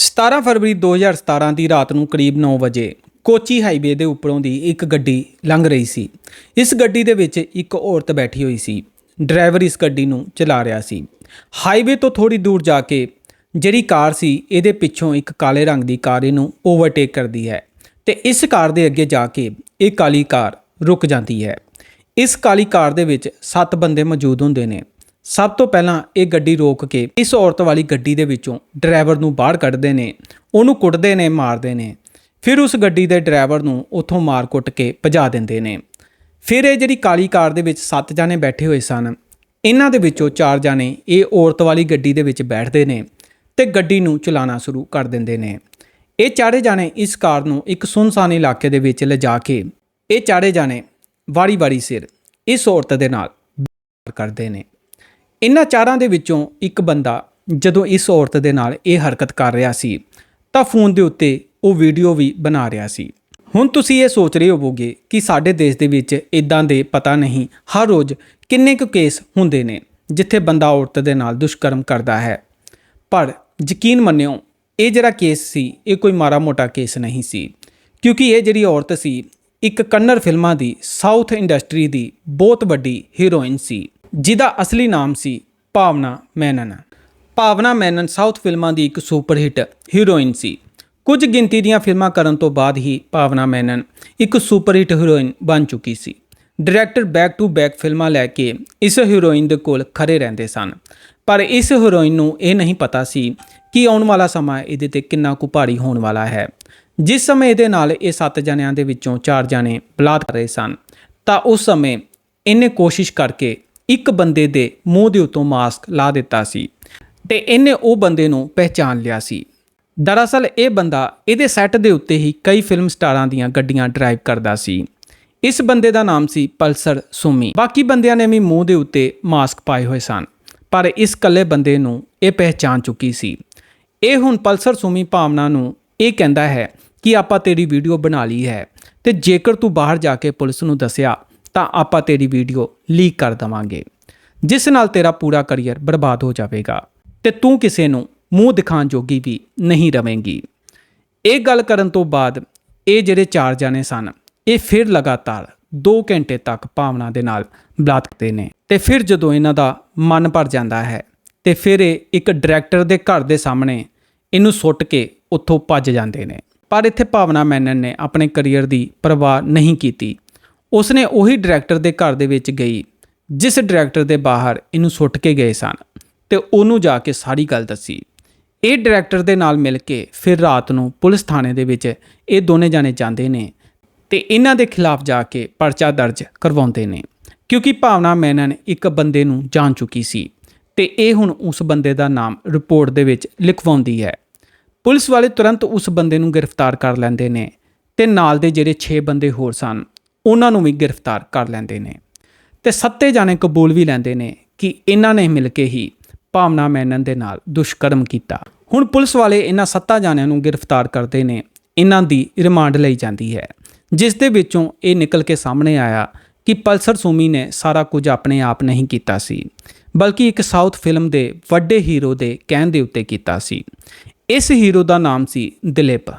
17 ਫਰਵਰੀ 2017 ਦੀ ਰਾਤ ਨੂੰ ਕਰੀਬ 9 ਵਜੇ ਕੋਚੀ ਹਾਈਵੇ ਦੇ ਉੱਪਰੋਂ ਦੀ ਇੱਕ ਗੱਡੀ ਲੰਘ ਰਹੀ ਸੀ। ਇਸ ਗੱਡੀ ਦੇ ਵਿੱਚ ਇੱਕ ਔਰਤ ਬੈਠੀ ਹੋਈ ਸੀ। ਡਰਾਈਵਰ ਇਸ ਗੱਡੀ ਨੂੰ ਚਲਾ ਰਿਹਾ ਸੀ। ਹਾਈਵੇ ਤੋਂ ਥੋੜੀ ਦੂਰ ਜਾ ਕੇ ਜਿਹੜੀ ਕਾਰ ਸੀ, ਇਹਦੇ ਪਿੱਛੋਂ ਇੱਕ ਕਾਲੇ ਰੰਗ ਦੀ ਕਾਰ ਇਹਨੂੰ ਓਵਰਟੇਕ ਕਰਦੀ ਹੈ ਤੇ ਇਸ ਕਾਰ ਦੇ ਅੱਗੇ ਜਾ ਕੇ ਇਹ ਕਾਲੀ ਕਾਰ ਰੁਕ ਜਾਂਦੀ ਹੈ। ਇਸ ਕਾਲੀ ਕਾਰ ਦੇ ਵਿੱਚ 7 ਬੰਦੇ ਮੌਜੂਦ ਹੁੰਦੇ ਨੇ। ਸਭ ਤੋਂ ਪਹਿਲਾਂ ਇਹ ਗੱਡੀ ਰੋਕ ਕੇ ਇਸ ਔਰਤ ਵਾਲੀ ਗੱਡੀ ਦੇ ਵਿੱਚੋਂ ਡਰਾਈਵਰ ਨੂੰ ਬਾਹਰ ਕੱਢਦੇ ਨੇ, ਉਹਨੂੰ ਕੁੱਟਦੇ ਨੇ, ਮਾਰਦੇ ਨੇ। ਫਿਰ ਉਸ ਗੱਡੀ ਦੇ ਡਰਾਈਵਰ ਨੂੰ ਉੱਥੋਂ ਮਾਰ ਕੁੱਟ ਕੇ ਭਜਾ ਦਿੰਦੇ ਨੇ। ਫਿਰ ਇਹ ਜਿਹੜੀ ਕਾਲੀ ਕਾਰ ਦੇ ਵਿੱਚ ਸੱਤ ਜਾਣੇ ਬੈਠੇ ਹੋਏ ਸਨ, ਇਹਨਾਂ ਦੇ ਵਿੱਚੋਂ ਚਾਰ ਜਾਣੇ ਇਹ ਔਰਤ ਵਾਲੀ ਗੱਡੀ ਦੇ ਵਿੱਚ ਬੈਠਦੇ ਨੇ ਤੇ ਗੱਡੀ ਨੂੰ ਚਲਾਉਣਾ ਸ਼ੁਰੂ ਕਰ ਦਿੰਦੇ ਨੇ। ਇਹ ਚਾਰੇ ਜਾਣੇ ਇਸ ਕਾਰ ਨੂੰ ਇੱਕ ਸੁਨਸਾਨ ਇਲਾਕੇ ਦੇ ਵਿੱਚ ਲਿਜਾ ਕੇ ਇਹ ਚਾਰੇ ਜਾਣੇ ਵਾਰੀ-ਵਾਰੀ ਸਿਰ ਇਸ ਔਰਤ ਦੇ ਨਾਲ ਕਰਦੇ ਨੇ। ਇਹਨਾਂ ਚਾਰਾਂ ਦੇ ਵਿੱਚੋਂ ਇੱਕ ਬੰਦਾ ਜਦੋਂ ਇਸ ਔਰਤ ਦੇ ਨਾਲ ਇਹ ਹਰਕਤ ਕਰ ਰਿਹਾ ਸੀ, ਤਾਂ ਫੋਨ ਦੇ ਉੱਤੇ ਉਹ ਵੀਡੀਓ ਵੀ ਬਣਾ ਰਿਹਾ ਸੀ। ਹੁਣ ਤੁਸੀਂ ਇਹ ਸੋਚ ਰਹੇ ਹੋਵੋਗੇ ਕਿ ਸਾਡੇ ਦੇਸ਼ ਦੇ ਵਿੱਚ ਇਦਾਂ ਦੇ ਪਤਾ ਨਹੀਂ ਹਰ ਰੋਜ਼ ਕਿੰਨੇ ਕੁ ਕੇਸ ਹੁੰਦੇ ਨੇ, ਜਿੱਥੇ ਬੰਦਾ ਔਰਤ ਦੇ ਨਾਲ ਦੁਸ਼ਕਰਮ ਕਰਦਾ ਹੈ। ਪਰ ਯਕੀਨ ਮੰਨਿਓ, ਇਹ ਜਿਹੜਾ ਕੇਸ ਸੀ, ਇਹ ਕੋਈ ਮਾੜਾ ਮੋਟਾ ਕੇਸ ਨਹੀਂ ਸੀ, ਕਿਉਂਕਿ ਇਹ ਜਿਹੜੀ ਔਰਤ ਸੀ, ਇੱਕ ਕੰਨੜ ਫਿਲਮਾਂ ਦੀ ਸਾਊਥ ਇੰਡਸਟਰੀ ਦੀ ਬਹੁਤ ਵੱਡੀ ਹੀਰੋਇਨ ਸੀ। ਜਿਹਦਾ ਅਸਲੀ ਨਾਮ ਸੀ ਭਾਵਨਾ ਮੈਨਨ। ਭਾਵਨਾ ਮੈਨਨ ਸਾਊਥ ਫਿਲਮਾਂ ਦੀ ਇੱਕ ਸੁਪਰ ਹਿੱਟ ਹੀਰੋਇਨ ਸੀ। ਕੁਝ ਗਿਣਤੀ ਦੀਆਂ ਫਿਲਮਾਂ ਕਰਨ ਤੋਂ ਬਾਅਦ ਹੀ ਭਾਵਨਾ ਮੈਨਨ ਇੱਕ ਸੁਪਰ ਹਿੱਟ ਹੀਰੋਇਨ ਬਣ ਚੁੱਕੀ ਸੀ। ਡਾਇਰੈਕਟਰ ਬੈਕ ਟੂ ਬੈਕ ਫਿਲਮਾਂ ਲੈ ਕੇ ਇਸ ਹੀਰੋਇਨ ਦੇ ਕੋਲ ਖੜੇ ਰਹਿੰਦੇ ਸਨ। ਪਰ ਇਸ ਹੀਰੋਇਨ ਨੂੰ ਇਹ ਨਹੀਂ ਪਤਾ ਸੀ ਕਿ ਆਉਣ ਵਾਲਾ ਸਮਾਂ ਇਹਦੇ ਤੇ ਕਿੰਨਾ ਕੁ ਭਾਰੀ ਹੋਣ ਵਾਲਾ ਹੈ। ਜਿਸ ਸਮੇਂ ਇਹਦੇ ਨਾਲ ਇਹ ਸੱਤ ਜਣਿਆਂ ਦੇ ਵਿੱਚੋਂ ਚਾਰ ਜਣੇ ਬਲਾਤ ਕਰ ਰਹੇ ਸਨ, ਤਾਂ ਉਸ ਸਮੇਂ ਇਹਨੇ ਕੋਸ਼ਿਸ਼ ਕਰਕੇ ਇੱਕ ਬੰਦੇ ਦੇ ਮੂੰਹ ਦੇ ਉੱਤੋਂ ਮਾਸਕ ਲਾ ਦਿੱਤਾ ਸੀ ਤੇ ਇਹਨੇ ਉਹ ਬੰਦੇ ਨੂੰ ਪਹਿਚਾਨ ਲਿਆ ਸੀ। ਦਰਅਸਲ ਇਹ ਬੰਦਾ ਇਹਦੇ ਸੈੱਟ ਦੇ ਉੱਤੇ ਹੀ ਕਈ ਫਿਲਮ ਸਟਾਰਾਂ ਦੀਆਂ ਗੱਡੀਆਂ ਡਰਾਈਵ ਕਰਦਾ ਸੀ। ਇਸ ਬੰਦੇ ਦਾ ਨਾਮ ਸੀ ਪਲਸਰ ਸੁਮੀ। ਬਾਕੀ ਬੰਦਿਆਂ ਨੇ ਵੀ ਮੂੰਹ ਦੇ ਉੱਤੇ ਮਾਸਕ ਪਾਏ ਹੋਏ ਸਨ, ਪਰ ਇਸ ਇਕੱਲੇ ਬੰਦੇ ਨੂੰ ਇਹ ਪਹਿਚਾਨ ਚੁੱਕੀ ਸੀ। ਇਹ ਹੁਣ ਪਲਸਰ ਸੁਮੀ ਭਾਵਨਾ ਨੂੰ ਇਹ ਕਹਿੰਦਾ ਹੈ ਕਿ ਆਪਾਂ ਤੇਰੀ ਵੀਡੀਓ ਬਣਾ ਲਈ ਹੈ ਤੇ ਜੇਕਰ ਤੂੰ ਬਾਹਰ ਜਾ ਕੇ ਪੁਲਿਸ ਨੂੰ ਦੱਸਿਆ ਤਾਂ ਆਪਾਂ ਤੇਰੀ ਵੀਡੀਓ ਲੀਕ ਕਰ ਦਵਾਂਗੇ, ਜਿਸ ਨਾਲ ਤੇਰਾ ਪੂਰਾ ਕੈਰੀਅਰ ਬਰਬਾਦ ਹੋ ਜਾਵੇਗਾ ਤੇ ਤੂੰ ਕਿਸੇ ਨੂੰ ਮੂੰਹ ਦਿਖਾਉਣ ਜੋਗੀ ਵੀ ਨਹੀਂ ਰਵੇਂਗੀ। ਇਹ ਗੱਲ ਕਰਨ ਤੋਂ ਬਾਅਦ ਇਹ ਜਿਹੜੇ ਚਾਰ ਜਾਣੇ ਸਨ, ਇਹ ਫਿਰ ਲਗਾਤਾਰ 2 ਘੰਟੇ ਤੱਕ ਭਾਵਨਾ ਦੇ ਨਾਲ ਬਲਾਤਕਦੇ ਨੇ ਤੇ ਫਿਰ ਜਦੋਂ ਇਹਨਾਂ ਦਾ ਮਨ ਭਰ ਜਾਂਦਾ ਹੈ ਤੇ ਫਿਰ ਇਹ ਇੱਕ ਡਾਇਰੈਕਟਰ ਦੇ ਘਰ ਦੇ ਸਾਹਮਣੇ ਇਹਨੂੰ ਸੁੱਟ ਕੇ ਉੱਥੋਂ ਭੱਜ ਜਾਂਦੇ ਨੇ। ਪਰ ਇੱਥੇ ਭਾਵਨਾ ਮੈਨਨ ਨੇ ਆਪਣੇ ਕੈਰੀਅਰ ਦੀ ਪਰਵਾਹ ਨਹੀਂ ਕੀਤੀ। ਉਸਨੇ ਉਹੀ ਡਾਇਰੈਕਟਰ ਦੇ ਘਰ ਦੇ ਵਿੱਚ ਗਈ, ਜਿਸ ਡਾਇਰੈਕਟਰ ਦੇ ਬਾਹਰ ਇਹਨੂੰ ਸੁੱਟ ਕੇ ਗਏ ਸਨ ਤੇ ਉਹਨੂੰ ਜਾ ਕੇ ਸਾਰੀ ਗੱਲ ਦੱਸੀ। ਇਹ ਡਾਇਰੈਕਟਰ ਦੇ ਨਾਲ ਮਿਲ ਕੇ ਫਿਰ ਰਾਤ ਨੂੰ ਪੁਲਿਸ ਥਾਣੇ ਦੇ ਵਿੱਚ ਇਹ ਦੋਨੇ ਜਾਣੇ ਜਾਂਦੇ ਨੇ ਤੇ ਇਹਨਾਂ ਦੇ ਖਿਲਾਫ ਜਾ ਕੇ ਪਰਚਾ ਦਰਜ ਕਰਵਾਉਂਦੇ ਨੇ, ਕਿਉਂਕਿ ਭਾਵਨਾ ਮੈਨਨ ਇੱਕ ਬੰਦੇ ਨੂੰ ਜਾਣ ਚੁੱਕੀ ਸੀ ਤੇ ਇਹ ਹੁਣ ਉਸ ਬੰਦੇ ਦਾ ਨਾਮ ਰਿਪੋਰਟ ਦੇ ਵਿੱਚ ਲਿਖਵਾਉਂਦੀ ਹੈ। ਪੁਲਿਸ ਵਾਲੇ ਤੁਰੰਤ ਉਸ ਬੰਦੇ ਨੂੰ ਗ੍ਰਿਫਤਾਰ ਕਰ ਲੈਂਦੇ ਨੇ ਤੇ ਨਾਲ ਦੇ ਜਿਹੜੇ 6 ਬੰਦੇ ਹੋਰ ਸਨ ਉਹਨਾਂ ਨੂੰ ਵੀ ਗ੍ਰਿਫਤਾਰ ਕਰ ਲੈਂਦੇ ਨੇ ਤੇ ਸੱਤੇ ਜਾਣੇ ਕਬੂਲ ਵੀ ਲੈਂਦੇ ਨੇ ਕਿ ਇਹਨਾਂ ਨੇ ਮਿਲ ਕੇ ਹੀ ਭਾਵਨਾ ਮੈਨਨ ਦੇ ਨਾਲ ਦੁਸ਼ਕਰਮ ਕੀਤਾ। ਹੁਣ ਪੁਲਿਸ ਵਾਲੇ ਇਹਨਾਂ ਸੱਤਾ ਜਾਣਿਆਂ ਨੂੰ ਗ੍ਰਿਫਤਾਰ ਕਰਦੇ ਨੇ। ਇਹਨਾਂ ਦੀ ਰਿਮਾਂਡ ਲਈ ਜਾਂਦੀ ਹੈ। ਜਿਸ ਦੇ ਵਿੱਚੋਂ ਇਹ ਨਿਕਲ ਕੇ ਸਾਹਮਣੇ ਆਇਆ ਕਿ ਪਲਸਰ ਸੂਮੀ ਨੇ ਸਾਰਾ ਕੁਝ ਆਪਣੇ ਆਪ ਨਹੀਂ ਕੀਤਾ ਸੀ, ਬਲਕਿ ਇੱਕ ਸਾਊਥ ਫਿਲਮ ਦੇ ਵੱਡੇ ਹੀਰੋ ਦੇ ਕਹਿਣ ਦੇ ਉੱਤੇ ਕੀਤਾ ਸੀ। ਇਸ ਹੀਰੋ ਦਾ ਨਾਮ ਸੀ ਦਿਲੀਪ।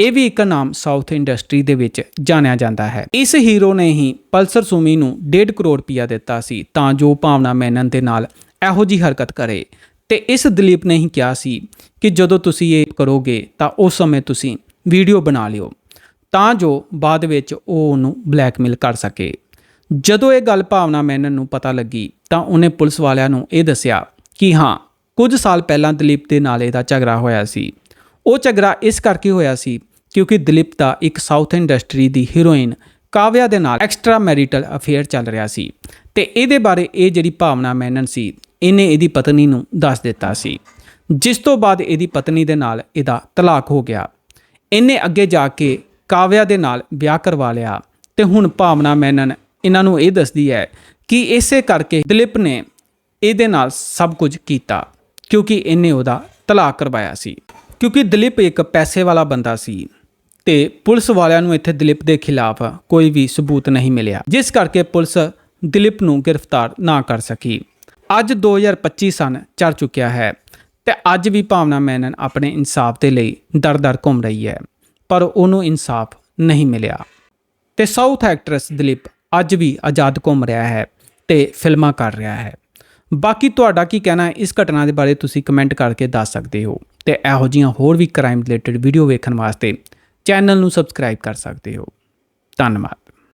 ਇਹ ਵੀ ਇੱਕ ਨਾਮ ਸਾਊਥ ਇੰਡਸਟਰੀ ਦੇ ਵਿੱਚ ਜਾਣਿਆ ਜਾਂਦਾ ਹੈ। ਇਸ ਹੀਰੋ ਨੇ ਹੀ ਪਲਸਰ ਸੂਮੀ ਨੂੰ 1.5 ਕਰੋੜ ਰੁਪਇਆ ਦਿੱਤਾ ਸੀ, ਤਾਂ ਜੋ ਭਾਵਨਾ ਮੈਨਨ ਦੇ ਨਾਲ ਇਹੋ ਜੀ ਹਰਕਤ ਕਰੇ। ਤੇ ਇਸ ਦਲੀਪ ਨੇ ਹੀ ਕਿਹਾ ਸੀ ਕਿ ਜਦੋਂ ਤੁਸੀਂ ਇਹ ਕਰੋਗੇ, ਤਾਂ ਉਸ ਸਮੇਂ ਤੁਸੀਂ ਵੀਡੀਓ ਬਣਾ ਲਿਓ, ਤਾਂ ਜੋ ਬਾਅਦ ਵਿੱਚ ਉਹ ਉਹਨੂੰ ਬਲੈਕਮੇਲ ਕਰ ਸਕੇ। ਜਦੋਂ ਇਹ ਗੱਲ ਭਾਵਨਾ ਮੈਨਨ ਨੂੰ ਪਤਾ ਲੱਗੀ, ਤਾਂ ਉਹਨੇ ਪੁਲਿਸ ਵਾਲਿਆਂ ਨੂੰ ਇਹ ਦੱਸਿਆ ਕਿ ਹਾਂ, ਕੁਝ ਸਾਲ ਪਹਿਲਾਂ ਦਲੀਪ ਦੇ ਨਾਲ ਇਹਦਾ ਝਗੜਾ ਹੋਇਆ ਸੀ। ਉਹ ਝਗੜਾ ਇਸ ਕਰਕੇ ਹੋਇਆ ਸੀ ਕਿਉਂਕਿ ਦਲੀਪ ਦਾ ਇੱਕ ਸਾਊਥ ਇੰਡਸਟਰੀ ਦੀ ਹੀਰੋਇਨ ਕਾਵਿਆ ਦੇ ਨਾਲ ਐਕਸਟਰਾ ਮੈਰੀਟਲ ਅਫੇਅਰ ਚੱਲ ਰਿਹਾ ਸੀ ਤੇ ਇਹਦੇ ਬਾਰੇ ਇਹ ਜਿਹੜੀ ਭਾਵਨਾ ਮੈਨਨ ਸੀ, ਇਹਨੇ ਇਹਦੀ ਪਤਨੀ ਨੂੰ ਦੱਸ ਦਿੱਤਾ ਸੀ। ਜਿਸ ਤੋਂ ਬਾਅਦ ਇਹਦੀ ਪਤਨੀ ਦੇ ਨਾਲ ਇਹਦਾ ਤਲਾਕ ਹੋ ਗਿਆ। ਇਹਨੇ ਅੱਗੇ ਜਾ ਕੇ ਕਾਵਿਆ ਦੇ ਨਾਲ ਵਿਆਹ ਕਰਵਾ ਲਿਆ ਤੇ ਹੁਣ ਭਾਵਨਾ ਮੈਨਨ ਇਹਨਾਂ ਨੂੰ ਇਹ ਦੱਸਦੀ ਹੈ ਕਿ ਇਸੇ ਕਰਕੇ ਦਿਲੀਪ ਨੇ ਇਹਦੇ ਨਾਲ ਸਭ ਕੁਝ ਕੀਤਾ ਕਿਉਂਕਿ ਇਹਨੇ ਉਹਦਾ ਤਲਾਕ ਕਰਵਾਇਆ ਸੀ। ਕਿਉਂਕਿ ਦਲੀਪ ਇੱਕ ਪੈਸੇ ਵਾਲਾ ਬੰਦਾ ਸੀ ਤੇ ਪੁਲਿਸ ਵਾਲਿਆਂ ਨੂੰ ਇੱਥੇ ਦਿਲੀਪ ਦੇ ਖਿਲਾਫ ਕੋਈ ਵੀ ਸਬੂਤ ਨਹੀਂ ਮਿਲਿਆ, ਜਿਸ ਕਰਕੇ ਪੁਲਿਸ ਦਿਲੀਪ ਨੂੰ ਗ੍ਰਿਫਤਾਰ ਨਾ ਕਰ ਸਕੀ। ਅੱਜ 2025 ਸਨ ਚੜ ਚੁੱਕਿਆ ਹੈ ਤੇ ਅੱਜ ਵੀ ਭਾਵਨਾ ਮੈਨਨ ਆਪਣੇ ਇਨਸਾਫ ਦੇ ਲਈ ਦਰ-ਦਰ ਘੁੰਮ ਰਹੀ ਹੈ, ਪਰ ਉਹਨੂੰ ਇਨਸਾਫ ਨਹੀਂ ਮਿਲਿਆ। ਤੇ ਸਾਊਥ ਐਕਟਰੈਸ ਦਲੀਪ ਅੱਜ ਵੀ ਆਜ਼ਾਦ ਘੁੰਮ ਰਿਹਾ ਹੈ ਤੇ ਫਿਲਮਾਂ ਕਰ ਰਿਹਾ ਹੈ। ਬਾਕੀ ਤੁਹਾਡਾ ਕੀ ਕਹਿਣਾ ਇਸ ਘਟਨਾ ਦੇ ਬਾਰੇ ਤੁਸੀਂ ਕਮੈਂਟ ਕਰਕੇ ਦੱਸ ਸਕਦੇ ਹੋ। ਤੇ ਇਹੋ ਜਿਹੀਆਂ ਹੋਰ ਵੀ ਕ੍ਰਾਈਮ ਰਿਲੇਟਡ ਵੀਡੀਓ ਵੇਖਣ ਵਾਸਤੇ ਚੈਨਲ ਨੂੰ ਸਬਸਕ੍ਰਾਈਬ ਕਰ ਸਕਦੇ ਹੋ। ਧੰਨਵਾਦ।